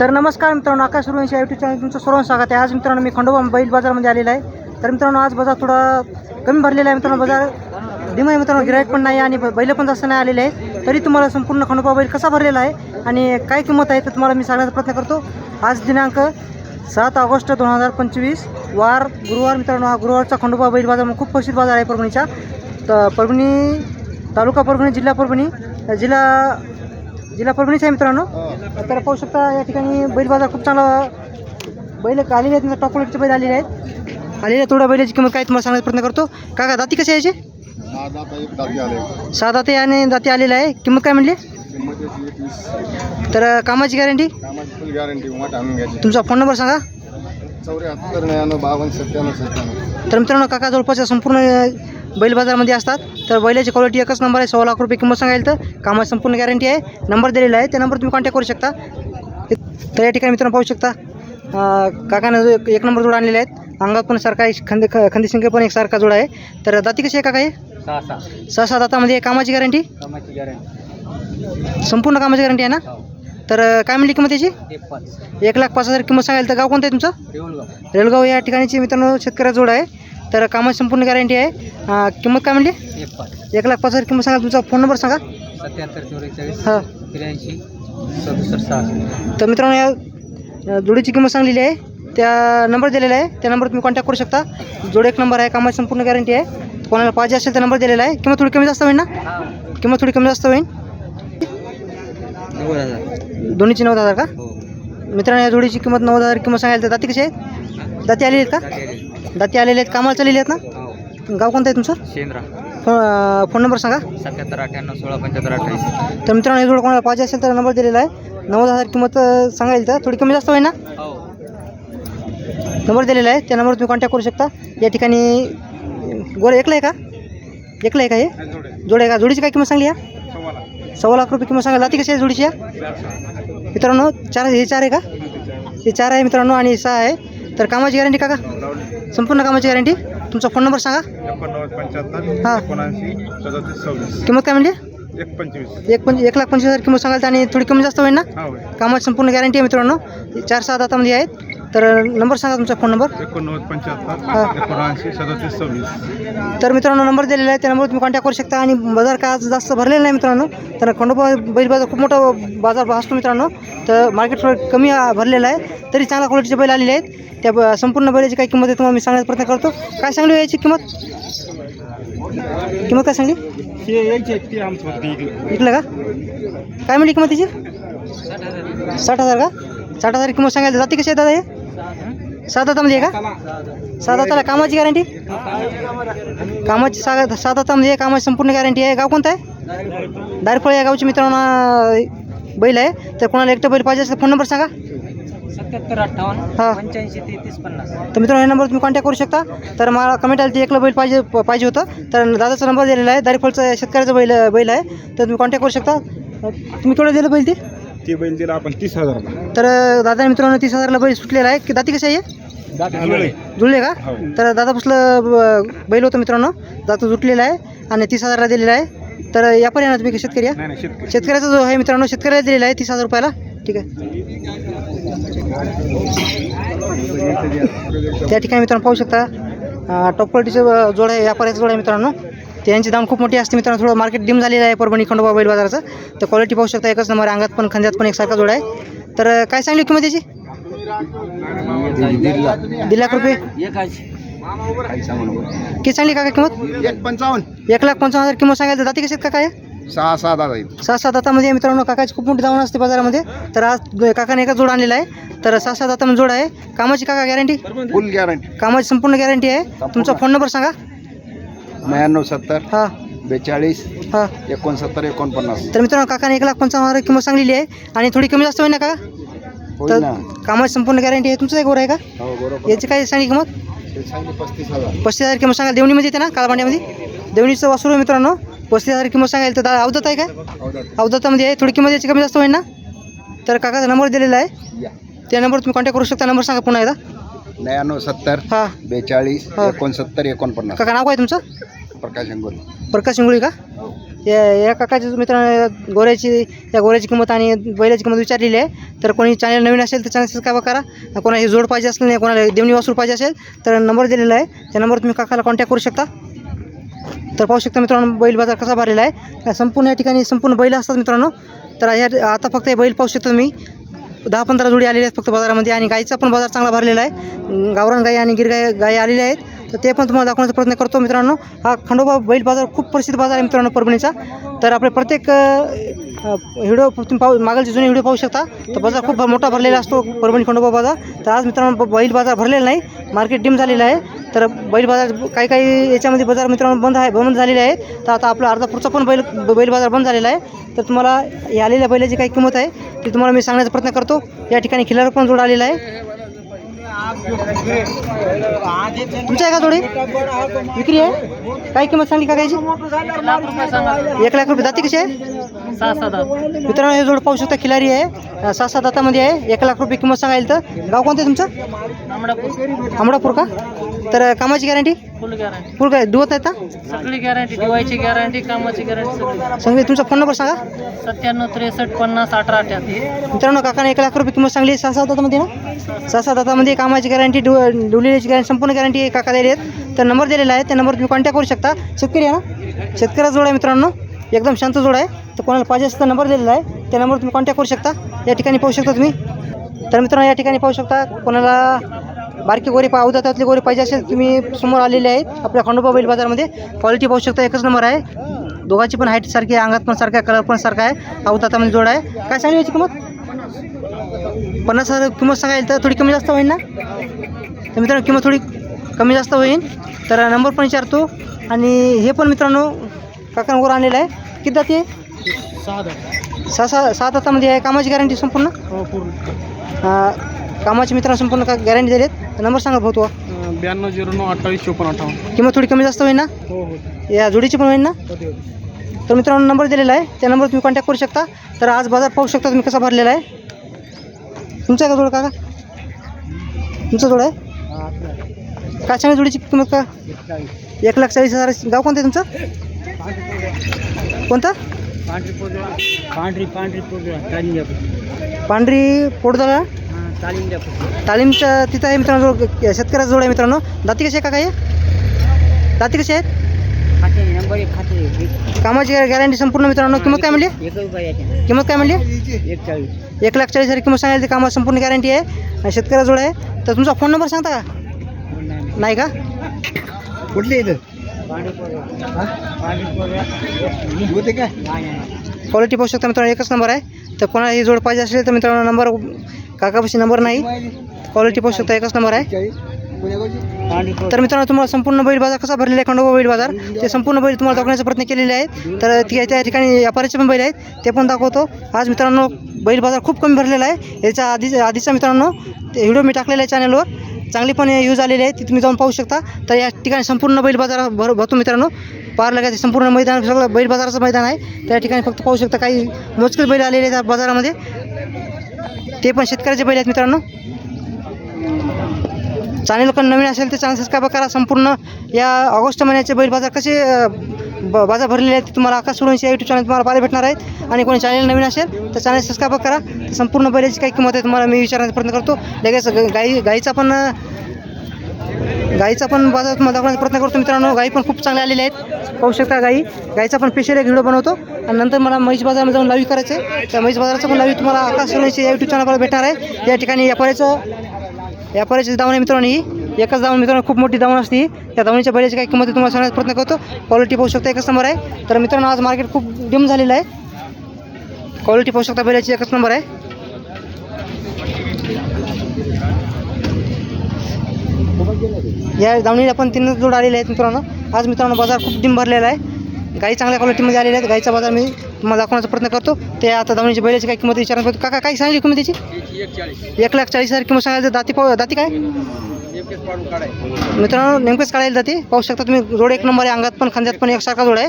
तर नमस्कार मित्रांनो आकाश सुरवंशी यूट्यूब चॅनल तुमचं सर्व स्वागत आहे. आज मित्रांनो मी खंडोबा बैल बाजारमध्ये आलेला आहे. तर मित्रांनो आज बाजार थोडा कमी भरलेला आहे मित्रांनो. बाजार डिम आहे मित्रांनो गिराईक पण नाही आणि बैल पण जास्त नाही आलेले आहेत. तरी तुम्हाला संपूर्ण खंडोबा बैल कसा भरलेला आहे आणि काय किंमत आहे तर तुम्हाला मी सांगण्याचा प्रयत्न करतो. आज दिनांक सात ऑगस्ट दोन हजार पंचवीस वार गुरुवार मित्रांनो हा गुरुवारचा खंडोबा बैल बाजार खूप प्रसिद्ध बाजार आहे परभणीचा. तर परभणी तालुका परभणी जिल्हा परभणी. जिल्हा जिल्हा परभणीच आहे मित्रांनो. तर पाहू शकता या ठिकाणी बैल बाजार खूप चांगला बैल आलेले आहेत टॉप क्वालिटीचे बैल आलेले आहेत. आलेल्या थोड्या बैलाची किंमत काय तुम्हाला सांगण्याचा प्रयत्न करतो. काका दाती कशी यायची सहा दाते आणि दाती आलेला आहे. किंमत काय म्हणली? तर कामाची गॅरंटी तुमचा फोन नंबर सांगा. तर मित्रांनो काका जवळपासच्या संपूर्ण बैल बाजारामध्ये असतात. तर बैलाची क्वालिटी एकच नंबर आहे. सव्वा लाख रुपये किंमत सांगायला तर कामाची संपूर्ण गॅरंटी आहे. नंबर दिलेला आहे. त्या नंबर तुम्ही कॉन्टॅक्ट करू शकता. तर या ठिकाणी मित्रांनो पाहू शकता. काकानं एक- नंबर जोड आणलेले आहेत. अंगात पण सारखा आहे. खंदे खंदी शिंगे पण एक सारखा जोड आहे. तर दाती कशी आहे काका हे? सहा सहा दातामध्ये कामाची गॅरंटी कामाची गॅरंटी संपूर्ण कामाची गॅरंटी आहे ना? तर अं, काय म्हणली किंमत त्याची एक लाख पाच हजार किंमत सांगायला तर गाव कोणतं आहे तुमचं? रेलगाव या ठिकाणीची मित्रांनो शेतकऱ्या जोड आहे. तर कामाची संपूर्ण गॅरंटी आहे. अं, किंमत काय म्हणली? एक पाच. एक लाख पाच हजार किंमत सांगा. तुमचा फोन नंबर सांगा. सत्याहत्तर चौवेचाळीस हां. त्र्याऐंशी सदुसष्ट सहा. तर मित्रांनो या अ, जोडीची किंमत सांगलेली आहे. त्या नंबर दिलेला आहे. त्या नंबर तुम्ही कॉन्टॅक्ट करू शकता. जोड एक नंबर आहे. कामाची संपूर्ण गॅरंटी आहे. कोणाला पाहिजे असेल तर नंबर दिलेला आहे. किंमत थोडी कमी जास्त होईल ना? किंमत थोडी कमी जास्त होईल. नव्वद हजार. दोन्हीची नव्वद हजार का? हो. मित्रांनो या जोडीची किंमत नव्वद हजार किंमत सांगायला तर दाती कशी आहे दाती आलेली आहेत का? दाती आलेले आहेत. कामाला चाललेली आहेत ना? हो. गाव कोणतं आहे तुमचं? शेंद्रा. फो फोन नंबर सांगा. सत्याहत्तर अठ्ठ्याण्णव सोळा पंच्याहत्तर अठ्ठावीस. तर मित्रांनो हे जोड कोणाला पाहिजे असेल तर नंबर दिलेला आहे. नव्वद हजार किंमत अ, सांगायला तर थोडी कमी जास्त होईल ना? हो. नंबर दिलेला आहे. त्या नंबरवर तुम्ही कॉन्टॅक्ट करू शकता. या ठिकाणी गोड एकलं आहे का? एकलं आहे का हे? जोड आहे का? जोडीची काय किंमत सांगली या? सव्वा लाख रुपये किंमत सांगा. जाती कशी आहे जोडीची या? मित्रांनो चार हे चार आहे का? हे चार आहे मित्रांनो आणि सहा आहे. तर कामाची गॅरंटी का का संपूर्ण कामाची गॅरंटी? तुमचा फोन नंबर सांगा. एकोणनव्वद पंच्याहत्तर हां. एकोणऐंशी सदतीस सव्वीस. किंमत काय म्हणली? एक पंचवीस. एक पंच एक लाख पंचवीस हजार किंमत सांगाल आणि थोडी कमी जास्त होईल ना? हा कामाची संपूर्ण गॅरंटी आहे मित्रांनो. चार सहा दातामध्ये आहेत. तर नंबर सांगा तुमचा फोन नंबर? एकोणनव्वद पंच्याहत्तर एकोणऐंशी सदतीस सव्वीस. तर मित्रांनो नंबर दिलेला आहे त्या नंबर तुम्ही कॉन्टॅक्ट करू शकता. आणि बाजार का आज जास्त भरलेला नाही मित्रांनो तर खंडोबा बैल बाजार खूप मोठा बाजार असतो मित्रांनो. तर मार्केट थोडं कमी भरलेलं आहे तरी चांगल्या क्वालिटीचे बैल आलेले आहेत. त्या संपूर्ण बैलाची काय किंमत आहे तुम्हाला मी सांगण्याचा प्रयत्न करतो. काय सांगली हो याची किंमत? किंमत काय सांगली? हे विकलं का? काय म्हणली किंमत त्याची साठ हजार का? साठ हजार किंमत सांगायला जाते कशी आहे दादा हे? सात हातामध्ये आहे का? सात हाताला कामाची गॅरंटी कामाची सा सात हातामध्ये आहे कामाची संपूर्ण गॅरंटी आहे. गाव कोणतं आहे? दारफळ या गावची मित्रांनो बैल आहे. तर कोणाला एकटं बैल पाहिजे असेल फोन नंबर सांगा. सत्याहत्तर अठ्ठावन्न हां. पंच्याऐंशी तेहतीस पन्नास. तर मित्रांनो हे नंबर तुम्ही कॉन्टॅक्ट करू शकता. तर मला कमेंट आली ती एकलं बैल पाहिजे पाहिजे होतं. तर दादाचा नंबर दिलेला आहे. दारीफळचं शेतकऱ्याचं बैल बैल आहे. तर तुम्ही कॉन्टॅक्ट करू शकता. तुम्ही केवढं दिलं बैल ते? ते बैल दिला आपण तीस हजारला तर दादा मित्रांनो तीस हजारला बैल सुटलेला आहे. की दाती कशी आहे जुळले का? हो. तर दादापासलं ब- बैल होतं मित्रांनो. दाता जुटलेला आहे आणि तीस हजारला दिलेला आहे. तर यापर येणार तुम्ही शेतकरी? आहे नाही नाही शेतकरी. शेतकऱ्याचा जो आहे मित्रांनो शेतकऱ्याला दिलेला आहे तीस हजार रुपयाला. ठीक आहे. त्या ठिकाणी मित्रांनो पाहू शकता टॉप क्वालिटीचं जोड आहे व्यापाऱ्याचं जोड आहे मित्रांनो. त्यांची दाम खूप मोठी असते मित्रांनो. थोडं मार्केट डिम झालेलं आहे परभणी खंडोबा बैल बाजाराचं. तर क्वालिटी पाहू शकता एकच नंबर अंगात पण खंद्यात पण एकसारखा जोड आहे. तर काय सांगली किंमत त्याची दीड लाख. रुपये. किती सांगली काका किंमत? एक पंचावन्न. एक लाख पंचावन्न हजार किंमत सांगायला जाती कशी आहेत काका या? सहा सहा दादा सहा सात दातामध्ये मित्रांनो काकाची खूप मोठी दावण असते बाजारामध्ये. तर आज काकाने एका जोड आणलेला आहे. तर सहा सात दातामध्ये जोड आहे. कामाची काका गॅरंटी फुल गॅरंटी कामाची संपूर्ण गॅरंटी आहे. तुमचा फोन नंबर सांगा. नव्याण्णव सत्तर. हां. बेचाळीस. हां. एकोणसत्तर एकोणपन्नास. तर मित्रांनो काकाने एक लाख पंचावन्न हजार किंमत सांगलेली आहे आणि थोडी कमी जास्त होईल ना का तर कामाची संपूर्ण गॅरंटी आहे. तुमचं एक गोर आहे का? हो बरोबर. याची काय सांगली किंमत? पस्तीस हजार. पस्तीस हजार किंमत सांगा देवणीमध्ये येते ना कालबांड्यामध्ये देवणीचं वासरू आहे मित्रांनो. पस्तीस हजार किंमत सांगायला तर दा- अवदत आहे काय? हो अवदतामध्ये आहे. थोडी किंमत याची कमी जास्त होईल ना? तर काकाचा नंबर दिलेला आहे. या. त्या नंबर तुम्ही कॉन्टॅक्ट करू शकता. नंबर सांगा पुन्हा एकदा. नव्याण्णव सत्तर हां. बेचाळीस हो. एकोणसत्तर एकोणपन्नास. काका नाव काय तुमचं? प्रकाश अंगोल प्रकाश इंगोळी का? या या काकाची मित्रांनो गोऱ्याची त्या गोऱ्याची किंमत आणि बैलाची किंमत विचारलेली आहे. तर कोणी चॅनल नवीन असेल तर चॅनल सबस्क्राईब करा. कोणाला हे जोड पाहिजे असेल नाही कोणाला देवणी वासूर पाहिजे असेल तर नंबर दिलेला आहे. त्या नंबरवर तुम्ही काकाला कॉन्टॅक्ट करू शकता. तर पाहू शकता मित्रांनो बैल बाजार कसा भरलेला आहे. या संपूर्ण या ठिकाणी संपूर्ण बैल असतात मित्रांनो. तर ह्या आता फक्त हे बैल पाहू शकता तुम्ही. दहा पंधरा जोडी आलेले आहेत फक्त बाजारामध्ये आणि गाईचा पण बाजार चांगला भरलेला आहे. गावरान गाई आणि गिरगाई गाई आलेल्या आहेत. तर ते पण तुम्हाला दाखवण्याचा प्रयत्न करतो मित्रांनो. हा खंडोबा बैल बाजार खूप प्रसिद्ध बाजार आहे मित्रांनो परभणीचा. तर आपले प्रत्येक व्हिडिओ तुम्ही पाहू मागलचे जुने व्हिडिओ पाहू शकता. तर बाजार खूप मोठा भरलेला असतो परभणी खंडोबा बाजार. तर आज मित्रांनो ब- बैल बाजार भरलेला नाही मार्केट डिम झालेलं आहे. तर बैल बाजार काही काही याच्यामध्ये बाजार मित्रांनो बंद आहे बंद झालेले आहेत. तर आता आपला अर्धापूरचा पण बैल बैल बाजार बंद झालेला आहे. तर तुम्हाला या आलेल्या बैलाची काही किंमत आहे ती तुम्हाला मी सांगण्याचा प्रयत्न करतो. या ठिकाणी खिलार पण जोड आलेला आहे. तुमच्या आहे का जोडी? विक्री आहे? काय किंमत सांगली का कायची एक लाख रुपये. जाती कशी आहे? सहा सात मित्रांनो हे जोड पाहू शकता खिलारी आहे. सहा सात दातामध्ये आहे. एक लाख रुपये किंमत सांगायला तर. गाव कोणतं तुमचं? आंबडापूर का? तर कामाची गॅरंटी फुल गॅरंटी फुल काय दुवत आहेत सगळी गॅरंटी दिवाळीची गॅरंटी कामाची गॅरंटी सगळी. तुमचा फोन नंबर सांगा. सत्त्याण्णव त्रेसष्ट पन्नास अठरा अठ्याहत्तर. मित्रांनो काकाने एक लाख रुपये किंमत सांगली सहा सात दातामध्ये ना? सहा सात दातामध्ये कामाची गॅरंटी डु डुलेची गॅरंटी संपूर्ण गॅरंटी काका दिली आहेत. तर नंबर दिलेला आहे. त्या नंबर तुम्ही कॉन्टॅक्ट करू शकता. शेतकरी आहे ना? शेतकऱ्याचा जोड आहे मित्रांनो. एकदम शांत जोड आहे. तर कोणाला पाहिजे असं नंबर दिलेला आहे. त्या नंबर तुम्ही कॉन्टॅक्ट करू शकता. या ठिकाणी पाहू शकता तुम्ही. तर मित्रांनो या ठिकाणी पाहू शकता. कोणाला बारकी गोरी पा अवधातातली गोरी पाहिजे असेल तुम्ही समोर आलेले आहेत. आपल्या खंडोबा बैल बाजारमध्ये क्वालिटी पाहू शकता एकच नंबर आहे. दोघांची पण हाईट सारखी आहे अंगात पण सारखा आहे कलर पण सारखा आहे. अवधातामध्ये जोड आहे. काय सांगली याची किंमत? पन्नास हजार किंमत सांगायला तर थोडी कमी जास्त होईल ना? तर मित्रांनो किंमत थोडी कमी जास्त होईल. तर नंबर पण विचारतो. आणि हे पण मित्रांनो काकांवर आणलेलं आहे. किती जाते सहा सहा सात हातामध्ये आहे. कामाची गॅरंटी संपूर्ण? हो कामाची मित्रांनो संपूर्ण का गॅरंटी दिलेत. तर नंबर सांगा भाऊ तो. ब्याण्णव झिरो नऊ अठ्ठावीस चोपन्न अठ्ठावन्न. किंमत थोडी कमी जास्त होईल ना? हो हो या जोडीची पण होईल ना? तर मित्रांनो नंबर दिलेला आहे. त्या नंबर तुम्ही कॉन्टॅक्ट करू शकता. तर आज बाजार पाहू शकता तुम्ही कसा भरलेला आहे. तुमचा का जोड काका? तुमचा जोड आहे? काय सांगा जोडीची किंमत का? एक लाख चाळीस हजार. गाव कोणतं आहे तुमचं? कोणतं? पांढरी पोटला पांढरी पांढरी तालीम पांढरी द्या तालीमच्या तिथं आहे मित्रांनो जोड शेतकऱ्याचा जोड आहे मित्रांनो. दाती कशी आहे काका हे? दाती कशी आहेत? खाते नंबर एक खाते. कामाची गॅरंटी संपूर्ण मित्रांनो. किंमत काय म्हणली? किंमत काय म्हणली? एक लाख चाळीस हजार किंमत सांगायला ते कामात संपूर्ण गॅरंटी आहे. आणि शेतकऱ्याजवळ आहे. तर तुमचा फोन नंबर सांगता का? नाही का? कुठले इथं? होते काय? क्वालिटी पाहू शकता मित्रांनो एकच नंबर आहे. तर कोणाला ही जोड पाहिजे असेल तर मित्रांनो नंबर काकापाशी नंबर नाही. क्वालिटी पाहू शकता एकच नंबर आहे. तर मित्रांनो तुम्हाला संपूर्ण बैल बाजार कसा भरलेला आहे खंडोबा बैल बाजार? ते संपूर्ण बैल तुम्हाला दाखवण्याचा प्रयत्न केलेले आहेत. तर त्या ठिकाणी व्यापाऱ्याचे पण बैल आहेत. ते पण दाखवतो. आज मित्रांनो बैल बाजार खूप कमी भरलेला आहे. याच्या आधी आधीचा मित्रांनो ते व्हिडिओ मी टाकलेला आहे चॅनलवर चांगली पण यूज आलेली आहे. ती तुम्ही जाऊन पाहू शकता. तर या ठिकाणी संपूर्ण बैल बाजार भर भरतो मित्रांनो. पार लगायचे संपूर्ण मैदान सगळं बैल बाजाराचं मैदान आहे. त्या ठिकाणी फक्त पाहू शकता काही मोजकेच बैल आलेले आहेत बाजारामध्ये. ते पण शेतकऱ्याचे बैल आहेत मित्रांनो. चॅनल पण नवीन असेल तर चॅनल सबस्क्राईब करा संपूर्ण. या ऑगस्ट महिन्याचे बैल बाजार कसे ब बाजार भरलेले आहेत ते तुम्हाला आकाश सोडूनचे यूट्यूब चॅनल तुम्हाला पाहायला भेटणार आहेत. आणि कोणी चॅनल नवीन असेल तर चॅनल सबस्क्राईब करा. संपूर्ण बैलाची काही किंमत आहे तुम्हाला मी विचारण्याचा प्रयत्न करतो. लगेच गाई गाईचा पण गाईचा पण बाजार तुम्हाला दाखवण्याचा प्रयत्न करतो मित्रांनो. गाई पण खूप चांगल्या आलेल्या आहेत. पाहू शकता गाई. गाईचा पण स्पेशल एक व्हिडिओ बनवतो. आणि नंतर मला म्हैस बाजारामध्ये जाऊन लाईव्ह करायचं आहे. त्या म्हैस बाजाराचं पण लाईव्ह तुम्हाला आकाश सोडूनचे या यूट्यूब चॅनलवर भेटणार आहे. या ठिकाणी व्यापाऱ्याचं व्यापाऱ्याची दावण आहे मित्रांनो ही. एकच दावण मित्रांनो खूप मोठी दावण असते त्या दावणीच्या बैलाची काही किंमत तुम्हाला सांगण्याचा प्रयत्न करतो. क्वालिटी पाहू शकता एकच नंबर आहे. तर मित्रांनो आज मार्केट खूप डिम झालेलं आहे. क्वालिटी पाहू शकता बैलाची एकच नंबर आहे. या दावणीला पण तीन जोड आलेले आहेत मित्रांनो. आज मित्रांनो बाजार खूप दिन भरलेला आहे. गाई चांगल्या क्वालिटीमध्ये आलेल्या आहेत. गाईचा बाजार मी तुम्हाला दाखवण्याचा प्रयत्न करतो. ते आता दावणीची बैलाची काही किंमत विचारण्यात करतो काका काय सांगितली किंमत त्याची एक लाख चाळीस हजार किंमत सांगायचं. दाती पाहू दाती काय? मित्रांनो नेमकंच काढायला जाते पाहू शकता तुम्ही जोड एक नंबर आहे अंगात पण खांद्यात पण एकसारखा जोड आहे.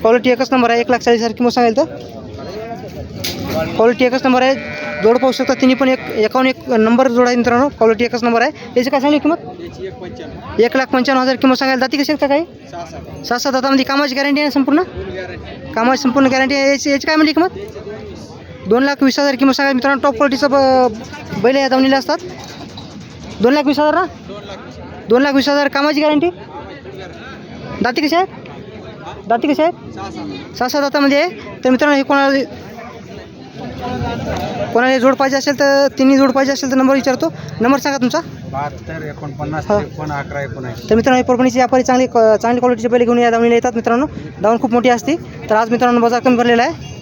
क्वालिटी एकच नंबर आहे. एक लाख चाळीस हजार किंमत सांगायला तर क्वालिटी एकच नंबर आहे. जोड पाहू शकता तिने पण एक एकावन्न एक नंबर जोड आहे मित्रांनो. क्वालिटी एकच नंबर आहे. याची काय सांगली किंमत? एक लाख पंच्याण्णव हजार किंमत सांगायला जाते कशी का काही? सहा सात दातामध्ये म्हणजे कामाची गॅरंटी आहे संपूर्ण? कामाची संपूर्ण गॅरंटी आहे. याची याची काय म्हणली किंमत? दोन लाख वीस हजार किंमत सांगा मित्रांनो टॉप क्वालिटीचं ब बैल या दावणीला असतात. दोन लाख वीस हजार ना? दोन लाख वीस हजार कामाची गॅरंटी दाती कशी आहेत? दाती कशी आहेत? सहा सात दातामध्ये म्हणजे, आहे तर मित्रांनो हे कोणाला कोणाला जोड पाहिजे असेल तर तिन्ही जोड पाहिजे असेल तर नंबर विचारतो. नंबर सांगा तुमचा. बहात्तर एकोणपन्नास. त्रेपन्न अकरा एकोणऐंशी. तर मित्रांनो परभणीची व्यापारी चांगली चांगली क्वालिटीचे पहिले घेऊन या दावणीला येतात मित्रांनो. दावण खूप मोठी असते. तर आज मित्रांनो बाजार कमी भरलेला आहे.